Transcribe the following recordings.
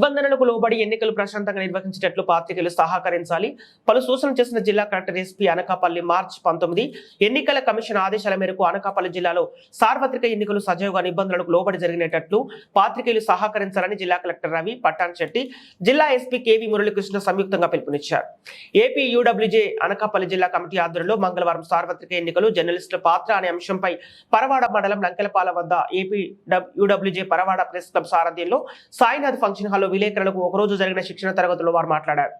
నిబంధనలకు లోబడి ఎన్నికలు ప్రశాంతంగా నిర్వహించేటట్లు పార్టీలు సహకరించాలి. పలు సూచనలు చేసిన జిల్లా కలెక్టర్ ఎస్పీ అనకాపల్లి మార్చి పంతొమ్మిది. ఎన్నికల కమిషన్ ఆదేశాల మేరకు అనకాపల్లి జిల్లాలో సార్వత్రిక ఎన్నికలు సజావుగా నిబంధనలకు లోబడి జరిగినట్లు పాత్రికేయులు సహకరించాలని జిల్లా కలెక్టర్ రవి పట్టాన్శెట్టి జిల్లా ఎస్పీ కేవీ మురళీకృష్ణ సంయుక్తంగా పిలుపునిచ్చారు. ఏపీ యూడబ్ల్యూజే అనకాపల్లి జిల్లా కమిటీ ఆధ్వర్యంలో మంగళవారం సార్వత్రిక ఎన్నికలు జర్నలిస్టుల పాత్ర అనే అంశంపై పరవాడ మండలం లంకెలపాల వద్ద AP UWJ Paravada press club సారథ్యంలో సాయినాథ్ ఫంక్షన్ హాల్ విలేకరులకు ఒకరోజు జరిగిన శిక్షణ తరగతుల్లో వారు మాట్లాడారు.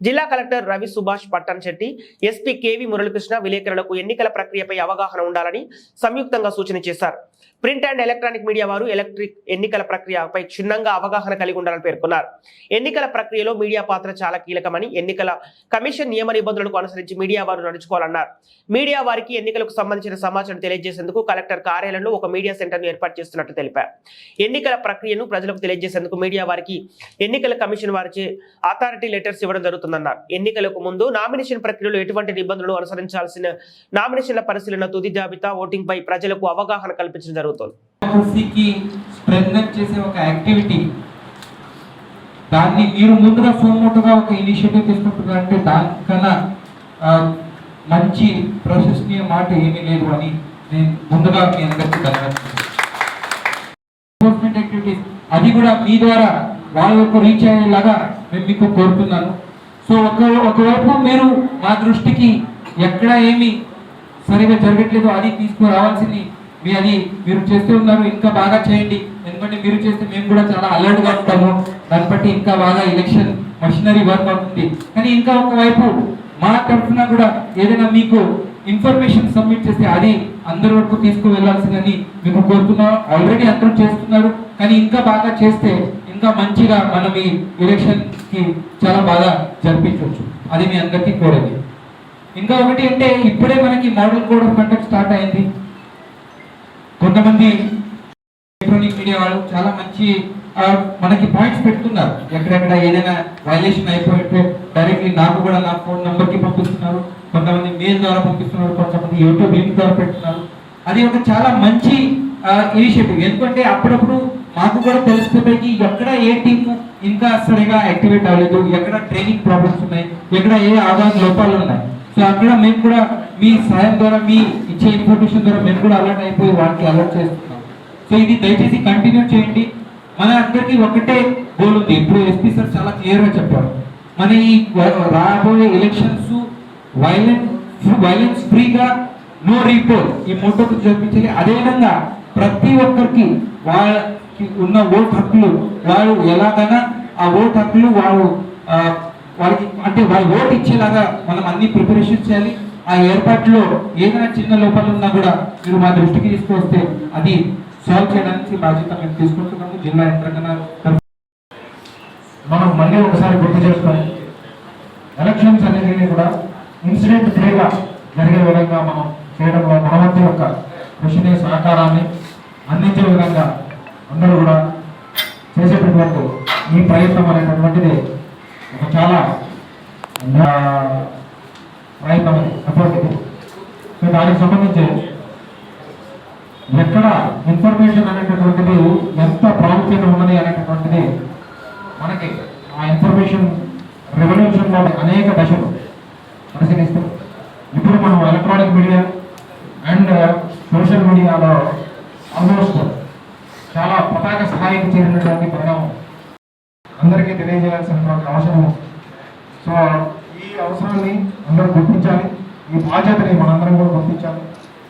జిల్లా collector Ravi Subhash Pattan Shetty SP KV Muralikrishna విలేకరులకు ఎన్నికల ప్రక్రియపై అవగాహన ఉండాలని సంయుక్తంగా సూచన చేశారు. ప్రింట్ అండ్ ఎలక్ట్రానిక్ మీడియా వారు ఎలక్ట్రిక్ ఎన్నికల ప్రక్రియపై క్షుణ్ణంగా అవగాహన కలిగి ఉండాలని పేర్కొన్నారు. ఎన్నికల ప్రక్రియలో మీడియా పాత్ర చాలా కీలకమని ఎన్నికల కమిషన్ నియమ నిబంధనలకు అనుసరించి మీడియా వారు నడుచుకోవాలన్నారు. మీడియా వారికి ఎన్నికలకు సంబంధించిన సమాచారం తెలియజేసేందుకు కలెక్టర్ కార్యాలయంలో ఒక మీడియా సెంటర్ను ఏర్పాటు చేస్తున్నట్లు తెలిపారు. ఎన్నికల ప్రక్రియను ప్రజలకు తెలియజేసేందుకు మీడియా వారికి ఎన్నికల కమిషన్ వారిచే అథారిటీ లెటర్స్ ఇవ్వడం జరుగుతుంది. జరుగుతుందన్నారు ఎన్నికలకు ముందు నామినేషన్ ప్రక్రియలో ఎటువంటి నిబంధనలు అనుసరించాల్సిన నామినేషన్ల పరిశీలన తుది జాబితా ఓటింగ్ పై ప్రజలకు అవగాహన కల్పించడం జరుగుతుంది. చేసే ఒక యాక్టివిటీ దాన్ని మీరు ముందుగా సోమోటుగా ఒక ఇనిషియేటివ్ తీసుకుంటున్నారంటే దానికన్నా మంచి ప్రశంసనీయ మాట ఏమీ లేదు అని నేను ముందుగా మీ అందరికీ ఎన్ఫోర్స్మెంట్ యాక్టివిటీస్ అది కూడా మీ ద్వారా వాళ్ళ వరకు రీచ్ అయ్యేలాగా మేము మీకు కోరుతున్నాను. సో ఒక ఒకవైపు మీరు మా దృష్టికి ఎక్కడ ఏమి సరిగా జరగట్లేదు అది తీసుకురావాల్సింది. మీ అది మీరు చేస్తూ ఉన్నారు ఇంకా బాగా చేయండి. ఎందుకంటే మీరు చేస్తే మేము కూడా చాలా అలర్ట్గా ఉంటాము. దాన్ని బట్టి ఇంకా బాగా ఎలక్షన్ మషినరీ వర్క్ అవుతుంది. కానీ ఇంకా ఒకవైపు మా తరఫున కూడా ఏదైనా మీకు ఇన్ఫర్మేషన్ సబ్మిట్ చేస్తే అది అందరి వరకు తీసుకువెళ్ళాల్సిందని మేము కోరుతున్నాం. ఆల్రెడీ అందరూ చేస్తున్నారు. కానీ ఇంకా బాగా చేస్తే ఇంకా మంచిగా మనం ఈ ఎలక్షన్కి చాలా బాగా జరిపించవచ్చు. అది మీ అందరికీ కోరేది ఇంకా ఒకటి అంటే ఇప్పుడే మనకి model code of conduct start అయింది. కొంతమంది ఎలక్ట్రానిక్ మీడియా వాళ్ళు చాలా మంచి మనకి పాయింట్స్ పెడుతున్నారు. ఎక్కడెక్కడ ఏదైనా వైలేషన్ అయిపోతే డైరెక్ట్లీ నాకు కూడా నా ఫోన్ నెంబర్కి పంపిస్తున్నారు. కొంతమంది మెయిల్ ద్వారా పంపిస్తున్నారు కొంతమంది యూట్యూబ్ లింక్ ద్వారా పెడుతున్నారు. అది ఒక చాలా మంచి ఇనిషియేటివ్ ఎందుకంటే అప్పుడప్పుడు మాకు కూడా తెలిసిపోతాయి ఎక్కడ ఏ టీమ్ ఇంకా సరిగా యాక్టివేట్ అవ్వలేదు ఎక్కడ ట్రైనింగ్ ప్రాబ్లమ్స్ ఉన్నాయి ఎక్కడ ఏ ఆధార లోపాలు ఉన్నాయి. సో అక్కడ మేము కూడా మీ సహాయం ద్వారా మీ ఇచ్చే ఇన్ఫర్మేషన్ ద్వారా మేము కూడా అలర్ట్ అయిపోయి వాళ్ళకి అలర్ట్ చేస్తున్నాం. సో ఇది దయచేసి కంటిన్యూ చేయండి. మన అందరికీ ఒకటే గోల్ ఉంది. ఇప్పుడు ఎస్పీ సార్ చాలా క్లియర్గా చెప్పారు. మన ఈ రాబోయే ఎలక్షన్స్ వైలెన్స్ వైలెన్స్ ఫ్రీగా నో రీపోల్ ఈ మోటోకు చూపించాలి అదేవిధంగా ప్రతి ఒక్కరికి వాళ్ళకి ఉన్న ఓట్ హక్కులు వాళ్ళు ఎలాగైనా ఆ ఓట్ హక్కులు వాళ్ళు వాళ్ళకి అంటే వాళ్ళు ఓట్ ఇచ్చేలాగా మనం అన్ని ప్రిపరేషన్ చేయాలి. ఆ ఏర్పాటులో ఏదైనా చిన్న లోపాలు ఉన్నా కూడా మీరు మా దృష్టికి తీసుకొస్తే అది సాల్వ్ చేయడానికి బాధ్యత మేము తీసుకుంటున్నాము. జిల్లా యంత్రాంగ మనం మళ్ళీ ఒకసారి గుర్తు చేసుకొని ఎలక్షన్స్ అనేది కూడా ఇన్సిడెంట్ ఫ్రీగా జరిగే విధంగా మనం చేయడంలో మనవంతు యొక్క కృషిని సహకారాన్ని అందించే విధంగా అందరూ కూడా చేసేటటువంటి ఈ ప్రయత్నం అనేటటువంటిది ఒక చాలా ప్రయత్నం అది సో దానికి సంబంధించి ఎక్కడ ఇన్ఫర్మేషన్ అనేటటువంటిది ఎంత ప్రాముఖ్యత ఉన్నది అనేటటువంటిది మనకి ఆ ఇన్ఫర్మేషన్ రెవల్యూషన్లో అనేక దశలు పరిశీలిస్తూ ఇప్పుడు మనం ఎలక్ట్రానిక్ మీడియా అండ్ సోషల్ మీడియాలో ఆల్మోస్ట్ చాలా పతాక స్థాయికి చేరినటువంటి పరిణామం అందరికీ తెలియజేయాల్సినటువంటి అవసరం. సో ఈ అవసరాన్ని అందరూ గుర్తించాలి. ఈ బాధ్యతని మనందరం కూడా గుర్తించాలి.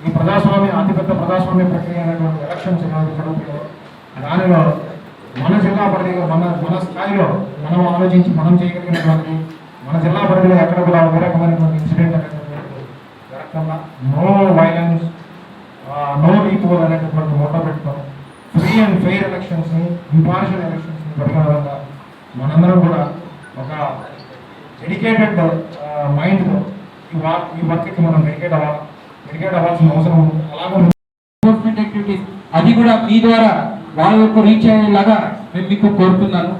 ఈ ప్రజాస్వామ్య అతిపెద్ద ప్రజాస్వామ్య ప్రక్రియ అనేటువంటి ఎలక్షన్స్ ఏమైతే దానిలో మన జిల్లా పరిధిగా మన మన స్థాయిలో మనం ఆలోచించి మనం చేయగలిగినటువంటి మన జిల్లా పరిధిలో ఎక్కడ కూడా ఏ రకమైనటువంటి ఇన్సిడెంట్ అనేటటువంటి జరగకుండా నో వైలెన్స్ నో ఈక్వల్ అనేటటువంటి మోటో పెట్టుకోవడం ఫ్రీ అండ్ ఫెయిర్ ఎలక్షన్స్ని ఇంపార్షియల్ ఎలక్షన్స్ని జరిగే మనందరం కూడా ఒక డెడికేటెడ్ మైండ్తో ఈ వా ఈ వర్క్కి మనం డెడికేట్ అవ్వాలి. డెడికేట్ అవ్వాల్సిన అవసరం ఉంది. అలాగే ఎన్ఫోర్స్మెంట్ యాక్టివిటీస్ అది కూడా మీ ద్వారా వాళ్ళ వరకు రీచ్ అయ్యేలాగా మేము మీకు కోరుతున్నాను.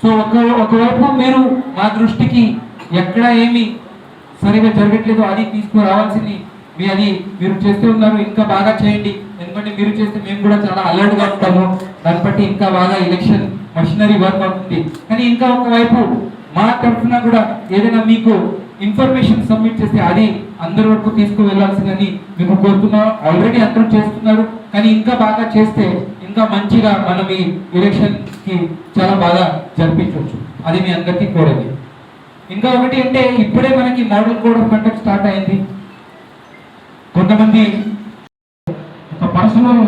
సో ఒక ఒకవైపు మీరు మా దృష్టికి ఎక్కడ ఏమి సరిగా జరగట్లేదు. అది తీసుకురావాల్సింది. మీ అది మీరు చేస్తూ ఉన్నారు. ఇంకా బాగా చేయండి. ఎందుకంటే మీరు చేస్తే మేము కూడా చాలా అలర్ట్గా ఉంటాము. దాన్ని బట్టి ఇంకా బాగా ఎలక్షన్ మషినరీ వర్క్ అవుతుంది. కానీ ఇంకా ఒకవైపు మా తరఫున కూడా ఏదైనా మీకు ఇన్ఫర్మేషన్ సబ్మిట్ చేస్తే అది అందరి వరకు తీసుకువెళ్ళాల్సిందని మీకు కోరుతున్నాం. ఆల్రెడీ అందరూ చేస్తున్నారు. కానీ ఇంకా బాగా చేస్తే ఇంకా మంచిగా మనం ఈ ఎలక్షన్కి చాలా బాగా జరిపించవచ్చు. అది మీ అందరికీ కోరేది ఇంకా ఒకటి అంటే ఇప్పుడే మనకి model code of conduct start అయింది. కొంతమంది ఒక పర్సనల్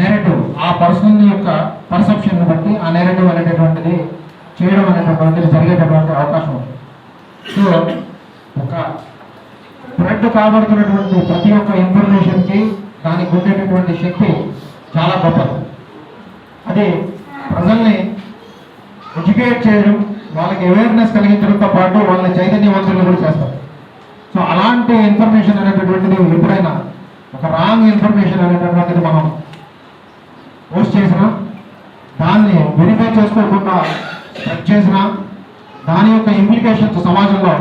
నెరేటివ్ ఆ పర్సన్ యొక్క పర్సెప్షన్ బట్టి ఆ నెరేటివ్ అనేటటువంటిది చేయడం అనేటటువంటిది జరిగేటటువంటి అవకాశం ఉంది. సో ఒక స్ప్రెడ్ కాబడుతున్నటువంటి ప్రతి ఒక్క ఇన్ఫర్మేషన్కి దానికి ఉండేటటువంటి శక్తి చాలా గొప్పది. అది ప్రజల్ని ఎడ్యుకేట్ చేయడం వాళ్ళకి అవేర్నెస్ కలిగించడంతో పాటు వాళ్ళని చైతన్యవంతులు కూడా చేస్తారు. సో అలాంటి ఇన్ఫర్మేషన్ అనేటటువంటిది ఎప్పుడైనా ఒక రాంగ్ ఇన్ఫర్మేషన్ అనేటటువంటిది మనం పోస్ట్ చేసినా దాన్ని వెరిఫై చేసుకోకుండా చెక్ చేసినా దాని యొక్క ఇంప్లికేషన్స్ సమాజంలో